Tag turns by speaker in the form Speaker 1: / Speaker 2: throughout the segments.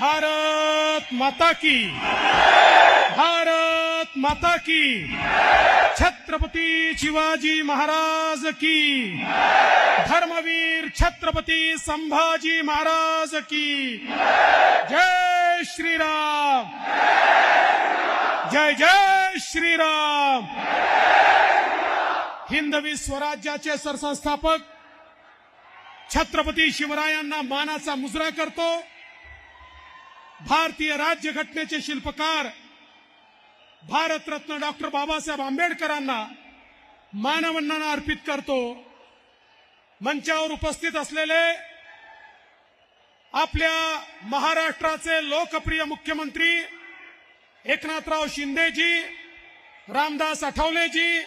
Speaker 1: भारत माता की। भारत माता की। छत्रपती शिवाजी महाराज की। धर्मवीर छत्रपती संभाजी महाराज की। जय श्रीराम। जय जय श्रीराम। हिंदवी स्वराज्याचे सरसंस्थापक छत्रपती शिवरायांना मानाचा मुजरा करतो. भारतीय राज्यघटनेचे शिल्पकार भारतरत्न डॉक्टर बाबासाहेब आंबेडकरांना मानवंदना अर्पित करतो. मंचावर उपस्थित असलेले आपल्या महाराष्ट्राचे लोकप्रिय मुख्यमंत्री एकनाथराव शिंदेजी रामदास आठवलेजी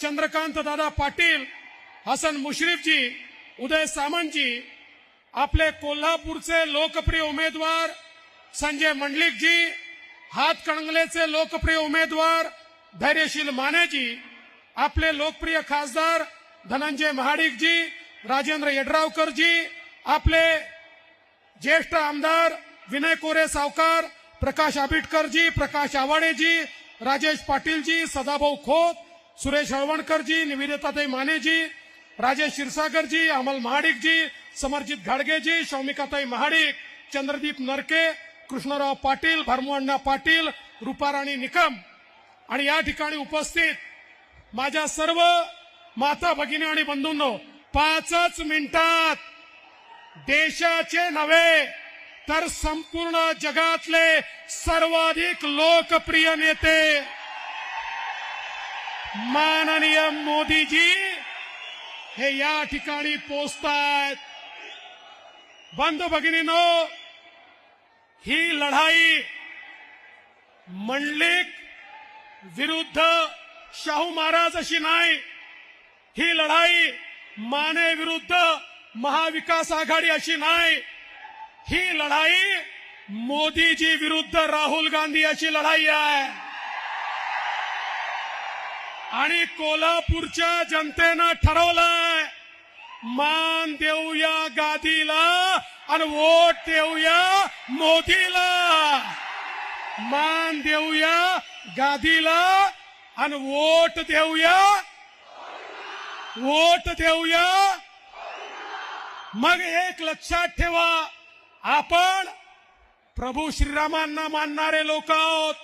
Speaker 1: चंद्रकांत दादा पाटील हसन मुश्रीफजी उदय सामंतजी आपले कोल्हापूरचे लोकप्रिय उमेदवार संजय मंडलिकजी हातकणंगलेचे लोकप्रिय उमेदवार धैर्यशील मानेजी आपले लोकप्रिय खासदार धनंजय महाडिकजी राजेंद्र यड्रावकरजी आपले ज्येष्ठ आमदार विनय कोरे सावकार प्रकाश आबिटकरजी प्रकाश आवाडेजी राजेश पाटीलजी सदाभाऊ खोत सुरेश हळवणकरजी निवेदिताताई मानेजी राजेश क्षीरसागरजी अमल महाडिकजी समरजित घाडगेजी शौमिकाताई महाडिक चंद्रदीप नरके कृष्णराव पाटील भरमअण्णा पाटील रुपाराणी निकम. आणि या ठिकाणी उपस्थित माझ्या सर्व माता भगिनी आणि बंधूंनो पाचच मिनिटात देशाचे नव्हे तर संपूर्ण जगातले सर्वाधिक लोकप्रिय नेते माननीय मोदीजी हे या ठिकाणी पोचतायत बंधू भगिनीनो ही लढाई मंडलिक विरुद्ध शाहू महाराज अशी नाही. ही लढाई माने विरुद्ध महाविकास आघाडी अशी नाही. ही लढाई मोदीजी विरुद्ध राहुल गांधी अशी लढाई आहे. आणि कोल्हापूरच्या जनतेनं ठरवलंय मान देऊया गादीला आणि वोट देऊया मोदीला मान देऊया गादीला आणि वोट देऊया. वोट देऊया. मग एक लक्षात ठेवा आपण प्रभू श्रीरामांना मानणारे लोक आहोत.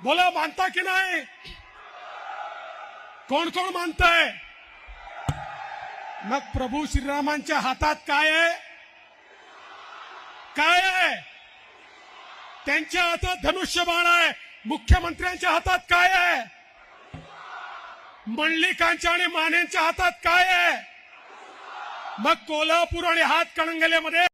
Speaker 1: बोला मानता की नाही? कोण कोण मानताय? मग प्रभू श्रीरामांच्या हातात काय आहे? काय आहे? त्यांच्या हातात धनुष्यबाण आहे. मुख्यमंत्र्यांच्या हातात काय आहे? मंडलिकांच्या आणि मानेंच्या हातात काय आहे? मग कोल्हापूर आणि हातकणंगलेमध्ये